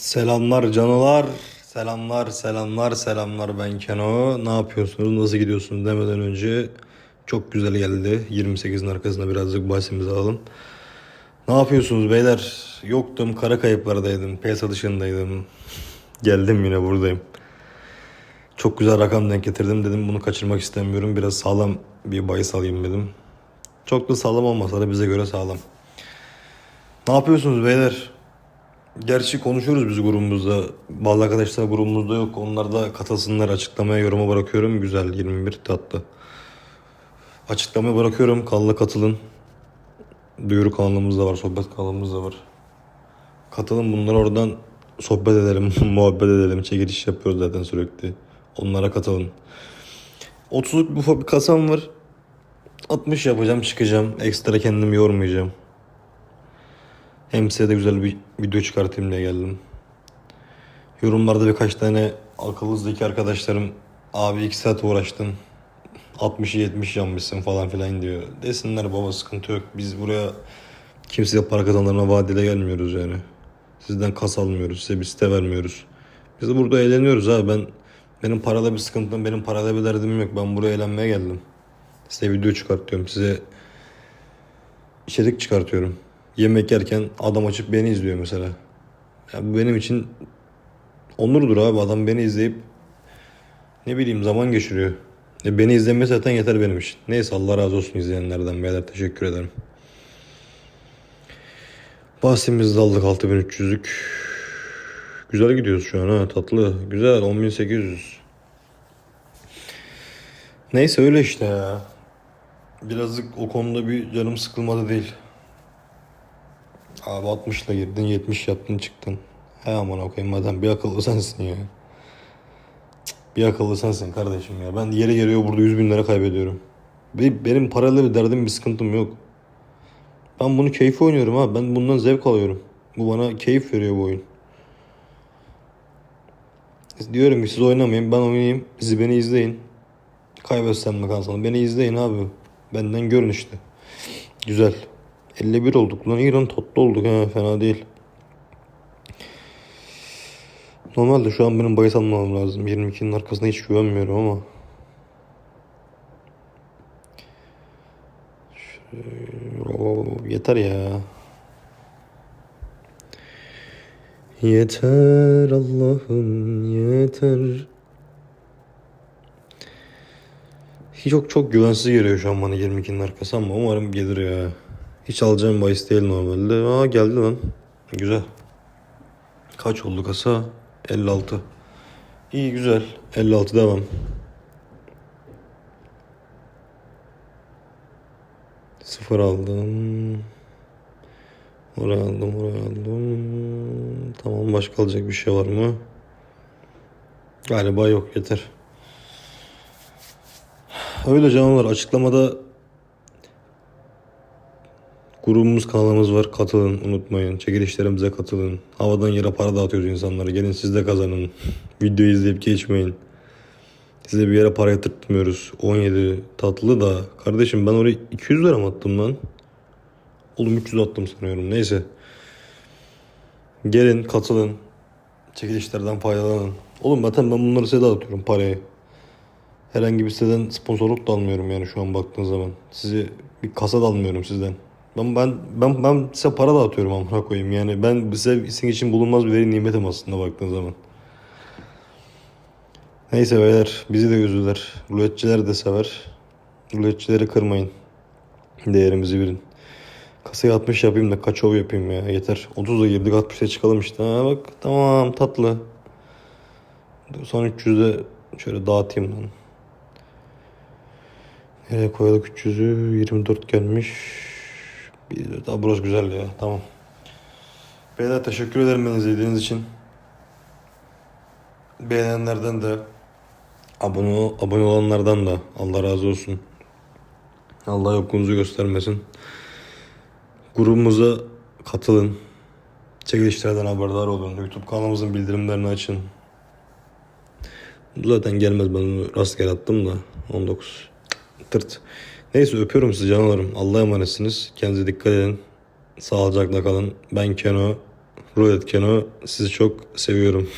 Selamlar canolar. Selamlar, selamlar, selamlar. Ben Keno. Ne yapıyorsunuz? Nasıl gidiyorsunuz demeden önce çok güzel geldi. 28'in arkasında birazcık bahsimizi alalım. Ne yapıyorsunuz beyler? Yoktum. Kara kayıplardaydım. Piyasa dışındaydım. Geldim yine buradayım. Çok güzel rakam denk getirdim dedim. Bunu kaçırmak istemiyorum. Biraz sağlam bir bahis alayım dedim. Çok da sağlam olmasa da bize göre sağlam. Ne yapıyorsunuz beyler? Gerçi konuşuyoruz biz grubumuzda. Bazı arkadaşlar grubumuzda yok. Onlar da katılsınlar. Açıklamaya yoruma bırakıyorum. Güzel 21 tatlı. Açıklamaya bırakıyorum. Kanala katılın. Duyuru kanalımız da var. Sohbet kanalımız da var. Katılın bunları oradan sohbet edelim. muhabbet edelim. Çekiliş yapıyoruz zaten sürekli. Onlara katılın. 30'luk bir ufak bir kasam var. 60 yapacağım çıkacağım. Ekstra kendimi yormayacağım. Hem size de güzel bir video çıkartayım diye geldim. Yorumlarda birkaç tane akıllı zeki arkadaşlarım abi 2 saat uğraştın 60'ı 70 yanmışsın falan filan diyor. Desinler baba sıkıntı yok. Biz buraya kimseye para kazanlarına vadede gelmiyoruz yani. Sizden kas almıyoruz. Size bir site vermiyoruz. Biz de burada eğleniyoruz abi. Ben benim parada bir sıkıntım, benim parada bir derdim yok. Ben buraya eğlenmeye geldim. Size video çıkartıyorum. Size içerik çıkartıyorum. Yemek yerken adam açıp beni izliyor mesela. Ya bu benim için onurdur abi. Adam beni izleyip ne bileyim zaman geçiriyor. E beni izlemesi zaten yeter benim için. Neyse Allah razı olsun izleyenlerden beyler teşekkür ederim. Bahsimizi de aldık 6300'lük. Güzel gidiyoruz şu an ha tatlı. Güzel 10800. Neyse öyle işte ya. Birazcık o konuda bir canım sıkılmadı değil. Abi 60 ile girdin 70 yaptın çıktın. He aman okuyayım madem bir akıllı sensin ya. Bir akıllı sensin kardeşim ya. Ben yeri geliyor burada 100 bin lira kaybediyorum. Be- Benim parayla bir derdim bir sıkıntım yok. Ben bunu keyif oynuyorum ha. Ben bundan zevk alıyorum. Bu bana keyif veriyor bu oyun. Diyorum ki siz oynamayın ben oynayayım. Siz beni izleyin. Kaybetsem de kalsam. Beni izleyin abi. Benden görün işte. Güzel. 51 olduk lan. İyi lan tatlı olduk ha. Fena değil. Normalde şu an benim bahis almam lazım. 22'nin arkasına hiç güvenmiyorum ama. Yeter ya. Yeter Allah'ım yeter. Hiç çok çok güvensiz geliyor şu an bana 22'nin arkası ama umarım gelir ya. Hiç alacağım bahis değil normalde. Aa geldi lan. Güzel. Kaç oldu kasa? 56. İyi güzel. 56 devam. Sıfır aldım. Oraya aldım, oraya aldım. Tamam başka alacak bir şey var mı? Galiba yok yeter. Öyle canlar açıklamada grubumuz kanalımız var. Katılın unutmayın. Çekilişlerimize katılın. Havadan yere para dağıtıyoruz insanlara. Gelin siz de kazanın. Videoyu izleyip geçmeyin. Size bir yere para yatırtmıyoruz. 17 tatlı da. Kardeşim ben oraya 200 lira mı attım lan? Oğlum 300 attım sanıyorum. Neyse. Gelin katılın. Çekilişlerden faydalanın. Oğlum zaten ben bunları size dağıtıyorum parayı. Herhangi bir siteden sponsorluk da almıyorum yani şu an baktığın zaman. Sizi bir kasa da almıyorum sizden. Ben ben ben ben size para dağıtıyorum amına koyayım. Yani ben size sizin için bulunmaz bir veri nimetim aslında baktığın zaman. Neyse beyler bizi de yüzüler. Ruletçiler de sever. Ruletçileri kırmayın. Değerimizi bilin. Kasaya 60 yapayım da kaçov yapayım ya yeter. 30'a girdik 60'a çıkalım işte. Ha bak tamam tatlı. Son 300'de şöyle dağıtayım lan. Nereye koyduk 300'ü? 24 gelmiş. Bir, daha burası güzel ya. Tamam. Beyler teşekkür ederim beni izlediğiniz için. Beğenenlerden de abone, abone olanlardan da Allah razı olsun. Allah yokluğunuzu göstermesin. Grubumuza katılın. Çekilişlerden haberdar olun. YouTube kanalımızın bildirimlerini açın. Bu zaten gelmez ben rastgele attım da 19 tırt. Neyse öpüyorum sizi canlarım. Allah'a emanetsiniz. Kendinize dikkat edin. Sağlıcakla kalın. Ben Keno. kontrol et Keno. Sizi çok seviyorum.